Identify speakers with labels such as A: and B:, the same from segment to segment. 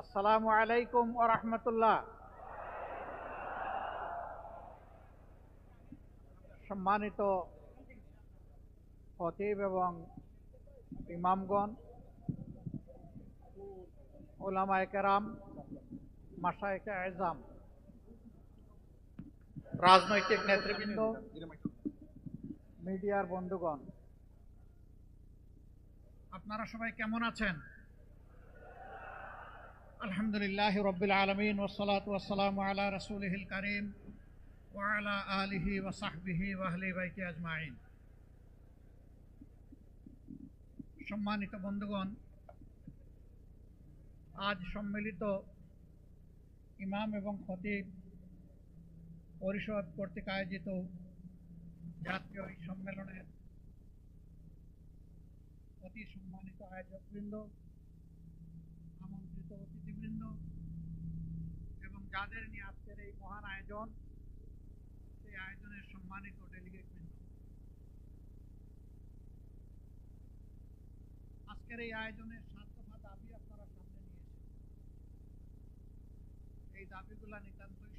A: আসসালামু আলাইকুম ও রহমতুল্লাহ। সম্মানিত খতিব এবং ইমামগণ ওলামায় কেরাম মাসায়কে এজাম রাজনৈতিক নেতৃবৃন্দ, মিডিয়ার বন্ধুগণ, আপনারা সবাই কেমন আছেন? আলহামদুলিল্লাহ রবিল আলমিন ওসলাত ওসালাম আলা রসুলহিল করিম ওয়ালা আলিহি ওসাহবিহি ওয়াহলি বাইতি আজমাইন। সম্মানিত বন্ধুগণ, আজ সম্মিলিত ইমাম এবং খতিব পরিষদ কর্তৃক আয়োজিত জাতীয় সম্মেলনের অতি সম্মানিত আয়োজকবৃন্দ যাদের নিয়ে আজকের এই মহান আয়োজন, সেই আয়োজনের সম্মানিত ডেলিগেটবৃন্দ আজকের এই আয়োজনের সাত দাবি আপনারা সামনে নিয়েছেন এই দাবিগুলা নিতান্তই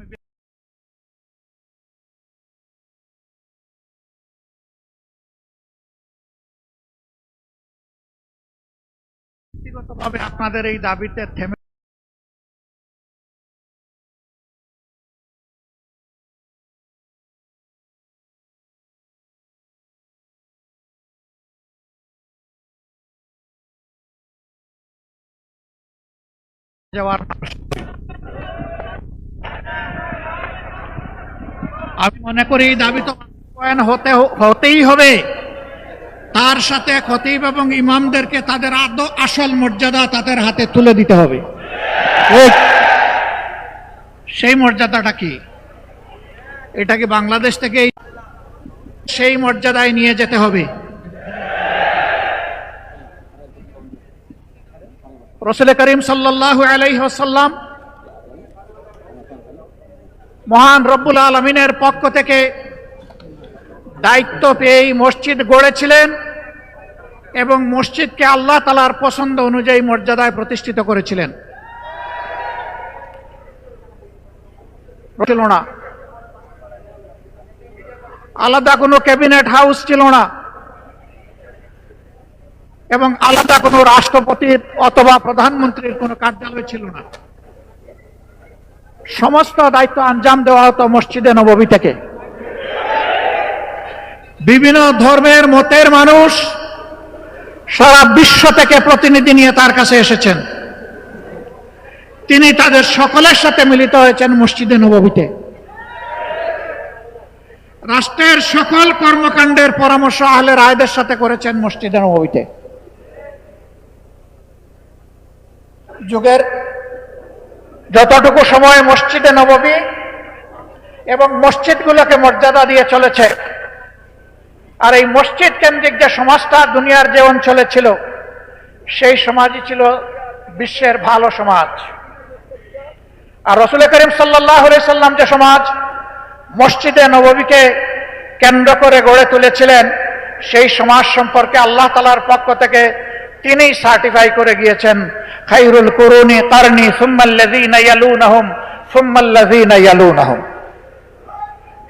A: আমি ব্যক্তিগতভাবে আপনাদের এই দাবিতে থেমে যাওয়ার আমি মনে করি এই দাবি তো বাস্তবায়ন হতে হতেই হবে। তার সাথে খতিব এবং ইমামদেরকে তাদের আদ আসল মর্যাদা তাদের হাতে তুলে দিতে হবে। সেই মর্যাদাটা কি? এটাকে বাংলাদেশ থেকে সেই মর্যাদায় নিয়ে যেতে হবে? রসুল করিম সাল্লাহ আলাইসাল্লাম মহান রব্বুল আলমিনের পক্ষ থেকে দায়িত্ব পেয়েই মসজিদ গড়েছিলেন এবং মসজিদকে আল্লাহ তালার পছন্দ অনুযায়ী মর্যাদায় প্রতিষ্ঠিত করেছিলেন। ছিল না। আলাদা কোনো ক্যাবিনেট হাউস ছিল না। এবং আলাদা কোনো রাষ্ট্রপতির অথবা প্রধানমন্ত্রীর কোনো কার্যালয় ছিল না। সমস্ত দায়িত্ব আঞ্জাম দেওয়া হতো মসজিদে নববী থেকে। বিভিন্ন ধর্মের মতের মানুষ সারা বিশ্ব থেকে প্রতিনিধি নিয়ে তার কাছে এসেছেন। তিনি তাদের সকলের সাথে মিলিত হয়েছেন মসজিদে নববীতে রাষ্ট্রের সকল কর্মকাণ্ডের পরামর্শ আহলে রায়দের সাথে করেছেন মসজিদে নববীতে যুগের যতটুকু সময় মসজিদে নববী এবং মসজিদগুলোকে মর্যাদা দিয়ে চলেছে, আর এই মসজিদ কেন্দ্রিক যে সমাজটা দুনিয়ার যে অঞ্চলে ছিল, সেই সমাজই ছিল বিশ্বের ভালো সমাজ। আর রসুল করিম সাল্লাহ সাল্লাম যে সমাজ মসজিদে নববীকে কেন্দ্র করে গড়ে তুলেছিলেন, সেই সমাজ সম্পর্কে আল্লাহ তালার পক্ষ থেকে তিনি সার্টিফাই করে গিয়েছেন খাইরুল করুনি কারনি সুম্মাল্লাযীনা ইয়ালুনাহুম সুম্মাল্লাযীনা ইয়ালুনাহুম।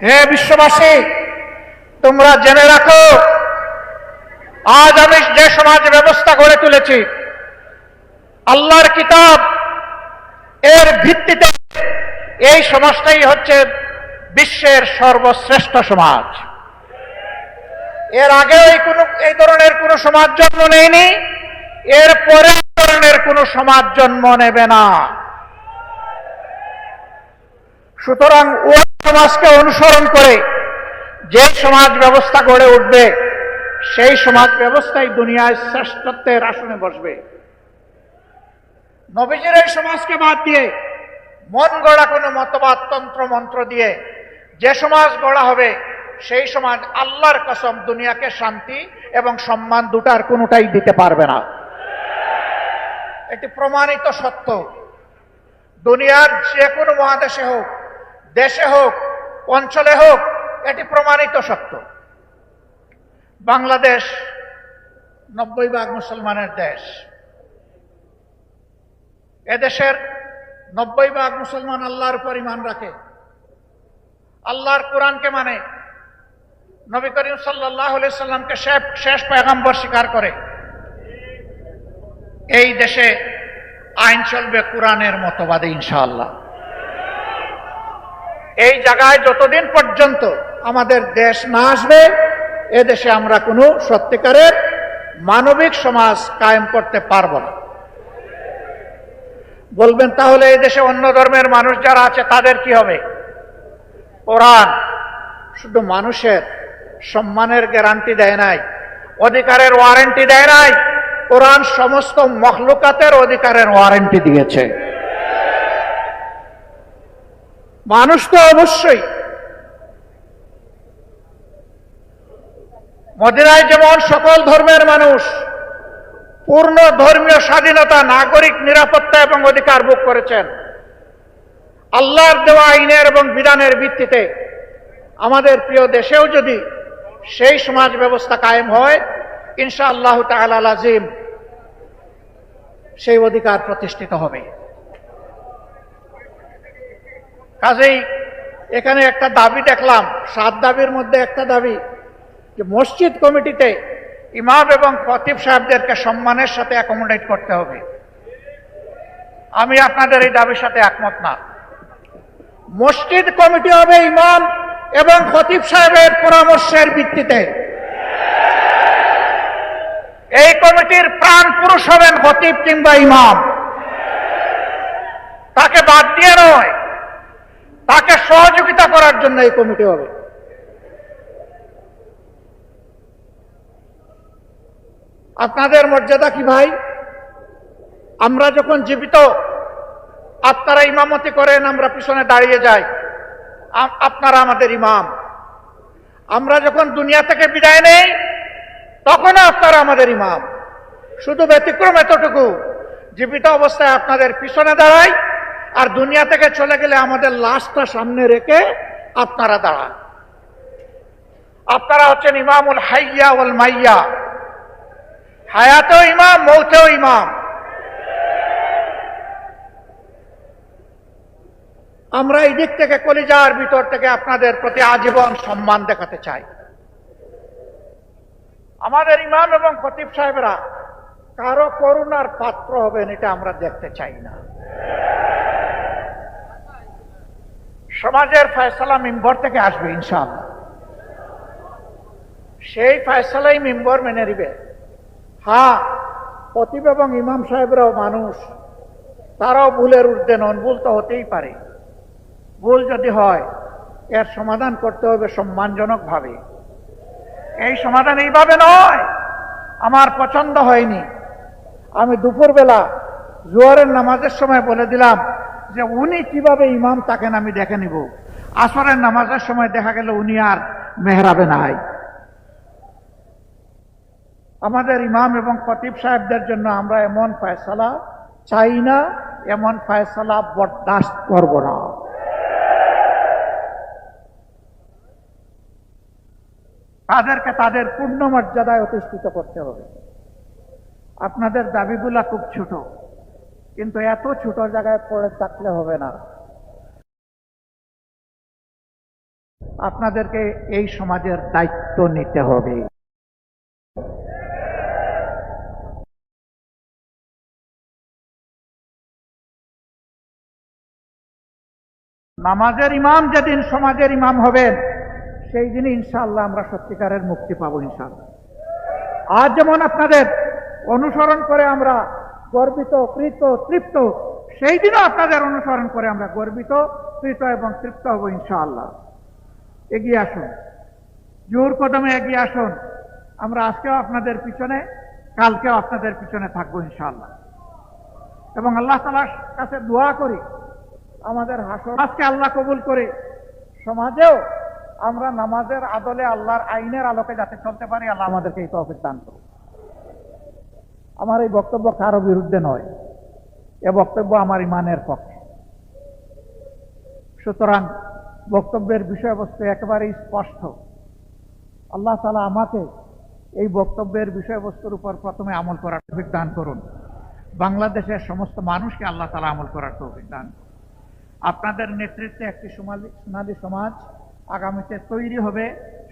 A: হে বিশ্ববাসী, তোমরা জেনে রাখো, আজ আমি যে সমাজ ব্যবস্থা গড়ে তুলেছি, আল্লাহর কিতাব, এর ভিত্তিতে এই সমাজটাই হচ্ছে বিশ্বের সর্বশ্রেষ্ঠ সমাজ। এর আগেও এই কোনো, এই ধরনের কোনো সমাজ জন্ম নেয়নি এর পরে ধরনের কোনো সমাজ জন্ম নেবে না। সুতরাং ওই সমাজকে অনুসরণ করে যে সমাজ ব্যবস্থা গড়ে উঠবে, সেই সমাজ ব্যবস্থাই দুনিয়ায় শ্রেষ্ঠত্বের আসনে বসবে। নবীজির এই সমাজকে বাদ দিয়ে, মন গড়া কোনো মতবাদ, তন্ত্র, মন্ত্র দিয়ে যে সমাজ গড়া হবে, সেই সমাজ আল্লাহর কসম দুনিয়াকে শান্তি এবং সম্মান দুটার কোনোটাই দিতে পারবে না। এটি প্রমাণিত সত্য। দুনিয়ার যে কোনো মহাদেশে হোক, দেশে হোক, অঞ্চলে হোক, এটি প্রমাণিত সত্য। বাংলাদেশ নব্বই ভাগ মুসলমানের দেশ। এদেশের নব্বই ভাগ মুসলমান আল্লাহর পরিমাণ রাখে। আল্লাহর কোরআনকে মানে নবী করিম সাল্লাহ সাল্লামকে শেষ- পয়গাম্বর স্বীকার করে। এই দেশে আইন চলবে কোরআনের মতবাদে, ইনশাআল্লাহ। এই জায়গায় যতদিন পর্যন্ত আমাদের দেশ না আসবে, এ দেশে আমরা কোনো সত্যিকারের মানবিক সমাজ কায়েম করতে পারব না। বলবেন, তাহলে এই দেশে অন্য ধর্মের মানুষ যারা আছে, তাদের কি হবে? কোরআন শুধু মানুষের সম্মানের গ্যারান্টি দেয় নাই, অধিকারের ওয়ারেন্টি দেয় নাই কোরআন সমস্ত মখলুকাতের অধিকারের ওয়ারেন্টি দিয়েছে। মানুষ তো অবশ্যই মদিনায় যেমন সকল ধর্মের মানুষ, পূর্ণ ধর্মীয় স্বাধীনতা, নাগরিক নিরাপত্তা এবং অধিকার ভোগ করেছেন। আল্লাহর দেওয়া আইনের এবং বিধানের ভিত্তিতে আমাদের প্রিয় দেশেও যদি সেই সমাজ ব্যবস্থা কায়েম হয় ইনশা আল্লাহ তাল আজিম সেই অধিকার প্রতিষ্ঠিত হবে। কাজেই এখানে একটা দাবি দেখলাম, সাত দাবির মধ্যে একটা দাবি, যে মসজিদ কমিটিতে ইমাম এবং খতিব সাহেবদেরকে সম্মানের সাথে অ্যাকোমোডেট করতে হবে। আমি আপনাদের এই দাবির সাথে একমত না। মসজিদ কমিটি হবে ইমাম এবং খতিব সাহেবের পরামর্শের ভিত্তিতে। এই কমিটির প্রাণ পুরুষ হবেন খতিব কিংবা ইমাম। তাকে বাদ দিয়ে নয়, তাকে সহযোগিতা করার জন্য এই কমিটি হবে। আপনাদের মর্যাদা কি ভাই? আমরা যখন জীবিত, আপনারা ইমামতি করেন, আমরা পিছনে দাঁড়িয়ে যাই। আপনারা আমাদের ইমাম। আমরা যখন দুনিয়া থেকে বিদায় নেই তখনও আপনারা আমাদের ইমাম। শুধু ব্যতিক্রম এতটুকু, জীবিত অবস্থায় আপনাদের পিছনে দাঁড়ায় আর দুনিয়া থেকে চলে গেলে আমাদের লাশটা সামনে রেখে আপনারা দাঁড়ান। আপনারা হচ্ছেন ইমামুল হাইয়া ওল মাইয়া। হায়াতেও ইমাম, মৌতেও ইমাম। আমরা এই দিক থেকে কলিজার ভিতর থেকে আপনাদের প্রতি আজীবন সম্মান দেখাতে চাই। আমাদের ইমাম এবং খতিব সাহেবরা কারও করুণার পাত্র হবেন এটা আমরা দেখতে চাই না। সমাজের ফয়সালা মিম্বর থেকে আসবে ইনশাআল্লাহ। সেই ফয়সালাই মিম্বর মেনে নিবে। হ্যাঁ খতিব এবং ইমাম সাহেবরাও মানুষ। তারাও ভুলের ঊর্ধ্বে নন, ভুল তো হতেই পারে। ভুল যদি হয়, এর সমাধান করতে হবে সম্মানজনক ভাবে এই সমাধান এইভাবে নয়। আমার পছন্দ হয়নি। আমি দুপুরবেলা জোয়ারের নামাজের সময় বলে দিলাম যে উনি কীভাবে ইমাম তাকেন আমি দেখে নিব। আসরের নামাজের সময় দেখা গেল উনি আর মেহরাবে নাই। আমাদের ইমাম এবং খতিব সাহেবদের জন্য আমরা এমন ফয়সালা চাই না, এমন ফয়সালা বরদাস্ত করব না। তাদেরকে তাদের পূর্ণ মর্যাদায় অধিষ্ঠিত করতে হবে। আপনাদের দাবিগুলা খুব ছোট, কিন্তু এত ছোট জায়গায় পড়ে থাকলে হবে না। আপনাদেরকে এই সমাজের দায়িত্ব নিতে হবে। নামাজের ইমাম যেদিন সমাজের ইমাম হবেন সেই দিনই ইনশাআল্লাহ আমরা সত্যিকারের মুক্তি পাবো ইনশাআল্লাহ। আজ যেমন আপনাদের অনুসরণ করে আমরা গর্বিত, কৃত, তৃপ্ত, সেই দিনও আপনাদের অনুসরণ করে আমরা গর্বিত, কৃত এবং তৃপ্ত হব ইনশাআল্লাহ। এগিয়ে আসুন। জোর কদমে এগিয়ে আসুন। আমরা আজকেও আপনাদের পিছনে, কালকেও আপনাদের পিছনে থাকব ইনশাআল্লাহ। এবং আল্লাহ তালার কাছে দোয়া করি, আমাদের হাসর আজকে আল্লাহ কবুল করে সমাজেও আমরা নামাজের আদলে আল্লাহর আইনের আলোকে যাতে চলতে পারি, আল্লাহ আমাদেরকে এই তৌফিক দান করুন আমার এই বক্তব্য কারও বিরুদ্ধে নয়। এ বক্তব্য আমার ইমানের পক্ষে। সুতরাং বক্তব্যের বিষয়বস্তু একেবারেই স্পষ্ট। আল্লাহ তালা আমাকে এই বক্তব্যের বিষয়বস্তুর উপর প্রথমে আমল করার তৌফিক দান করুন। বাংলাদেশের সমস্ত মানুষকে আল্লাহ তালা আমল করার তৌফিক দান আপনাদের নেতৃত্বে একটি সোনালী সমাজ আগামীতে তৈরি হবে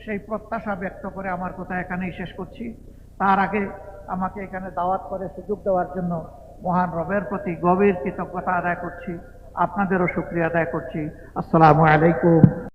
A: সেই প্রত্যাশা ব্যক্ত করে আমার কথা এখানেই শেষ করছি। তার আগে আমাকে এখানে দাওয়াত করে সুযোগ দেওয়ার জন্য মহান রবের প্রতি গভীর কৃতজ্ঞতা আদায় করছি। আপনাদেরও শুক্রিয়া আদায় করছি। আসসালামু আলাইকুম।